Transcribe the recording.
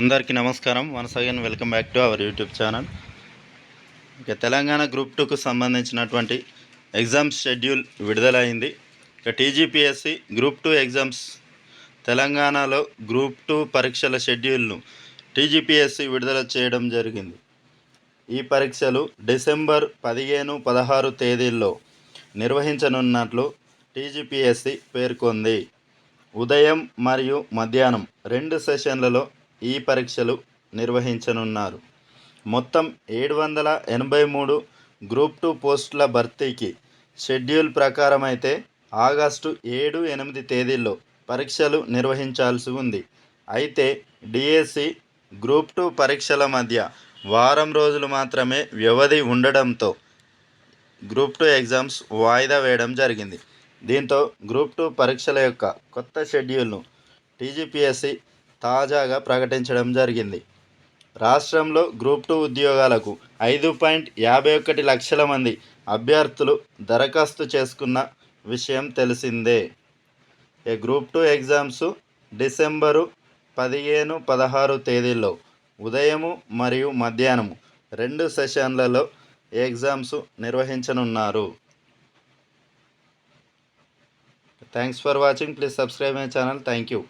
అందరికీ నమస్కారం. Once again welcome back to our YouTube channel. ఇక తెలంగాణ గ్రూప్ టూకు సంబంధించినటువంటి ఎగ్జామ్స్ షెడ్యూల్ విడుదలైంది. ఇక టీజీపీఎస్సి గ్రూప్ టూ ఎగ్జామ్స్ తెలంగాణలో గ్రూప్ టూ పరీక్షల షెడ్యూల్ను టీజీపీఎస్సి విడుదల చేయడం జరిగింది. ఈ పరీక్షలు డిసెంబర్ పదిహేను పదహారు తేదీల్లో నిర్వహించనున్నట్లు టీజీపీఎస్సి పేర్కొంది. ఉదయం మరియు మధ్యాహ్నం రెండు సెషన్లలో ఈ పరీక్షలు నిర్వహించనున్నారు. మొత్తం ఏడు వందల ఎనభై మూడు గ్రూప్ టూ పోస్టుల భర్తీకి షెడ్యూల్ ప్రకారం అయితే ఆగస్టు ఏడు ఎనిమిది తేదీల్లో పరీక్షలు నిర్వహించాల్సి ఉంది. అయితే డిఎస్సి గ్రూప్ టూ పరీక్షల మధ్య వారం రోజులు మాత్రమే వ్యవధి ఉండడంతో గ్రూప్ టూ ఎగ్జామ్స్ వాయిదా వేయడం జరిగింది. దీంతో గ్రూప్ టూ పరీక్షల యొక్క కొత్త షెడ్యూల్ను టీజీపీఎస్సి తాజాగా ప్రకటించడం జరిగింది. రాష్ట్రంలో గ్రూప్ టూ ఉద్యోగాలకు ఐదు పాయింట్ యాభై ఒకటి లక్షల మంది అభ్యర్థులు దరఖాస్తు చేసుకున్న విషయం తెలిసిందే. ఈ గ్రూప్ టూ ఎగ్జామ్స్ డిసెంబరు పదిహేను పదహారు తేదీల్లో ఉదయము మరియు మధ్యాహ్నము రెండు సెషన్లలో ఎగ్జామ్స్ నిర్వహించనున్నారు. Thanks for watching. Please subscribe my channel. Thank you.